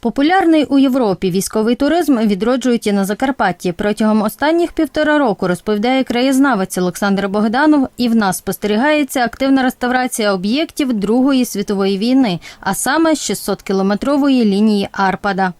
Популярний у Європі військовий туризм відроджують і на Закарпатті. Протягом останніх півтора року розповідає краєзнавець Олександр Богданов. І в нас спостерігається активна реставрація об'єктів Другої світової війни, а саме 600-кілометрової лінії Арпада.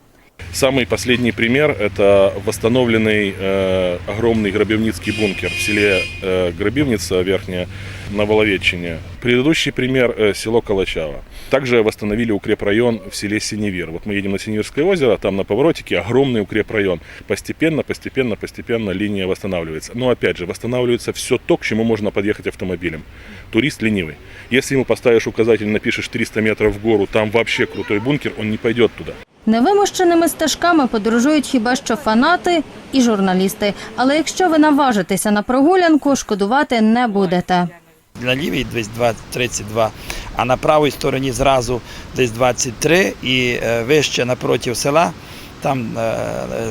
Самый последний пример – это восстановленный э, огромный грабивницкий бункер в селе э, Грабивница Верхняя на Воловечине. Предыдущий пример э, – село Калачава. Также восстановили укрепрайон в селе Синевир. Вот мы едем на Синевирское озеро, там на поворотике огромный укрепрайон. Постепенно, постепенно, постепенно линия восстанавливается. Но опять же, восстанавливается все то, к чему можно подъехать автомобилем. Турист ленивый. Если ему поставишь указатель, напишешь 300 метров в гору, там вообще крутой бункер, он не пойдет туда. Невимощеними стежками подорожують хіба що фанати і журналісти. Але якщо ви наважитеся на прогулянку, шкодувати не будете. На лівій десь 2 32, а на правій стороні зразу десь 23 і е, вище напроти села, там е,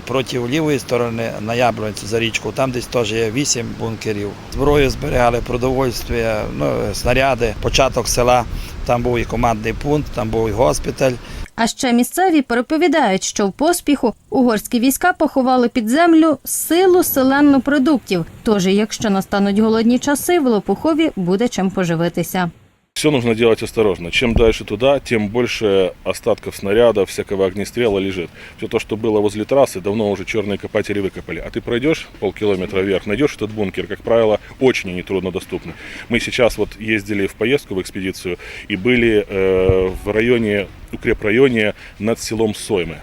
проти лівої сторони на Яблонцю за річку, там десь теж є 8 бункерів. Зброю зберігали, продовольствя, ну, снаряди, початок села, там був і командний пункт, там був і госпіталь. А ще місцеві переповідають, що в поспіху угорські війська поховали під землю силу селенну продуктів. Тож, якщо настануть голодні часи, в Лопухові буде чим поживитися. Все нужно делать осторожно. Чем дальше туда, тем больше остатков снаряда, всякого огнестрела лежит. Все то, что было возле трассы, давно уже черные копатели выкопали. А ты пройдешь полкилометра вверх, найдешь этот бункер, как правило, очень нетрудно доступный. Мы сейчас вот ездили в поездку в экспедицию и были э, в районе, укрепрайоне над селом Соймы.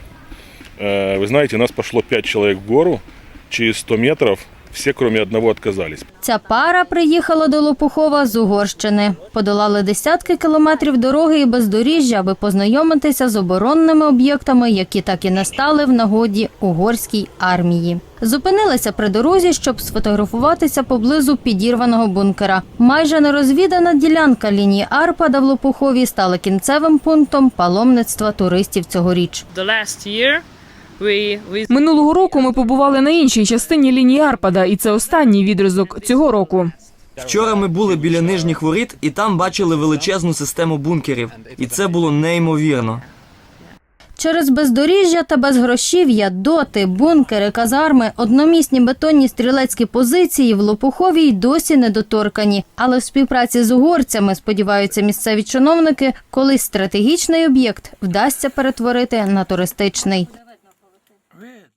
Э, вы знаете, нас пошло 5 человек в гору, через 100 метров все, кроме одного, отказались. Ця пара приїхала до Лопухова з Угорщини. Подолали десятки кілометрів дороги і бездоріжжя, аби познайомитися з оборонними об'єктами, які так і не стали в нагоді угорській армії. Зупинилися при дорозі, щоб сфотографуватися поблизу підірваного бункера. Майже нерозвідана ділянка лінії Арпада в Лопухові стала кінцевим пунктом паломництва туристів цьогоріч. Минулого року ми побували на іншій частині лінії Арпада, і це останній відрізок цього року. Вчора ми були біля нижніх воріт і там бачили величезну систему бункерів. І це було неймовірно. Через бездоріжжя та безгрошів'я, доти, бункери, казарми, одномісні бетонні стрілецькі позиції в Лопухові й досі недоторкані. Але в співпраці з угорцями, сподіваються місцеві чиновники, колись стратегічний об'єкт вдасться перетворити на туристичний.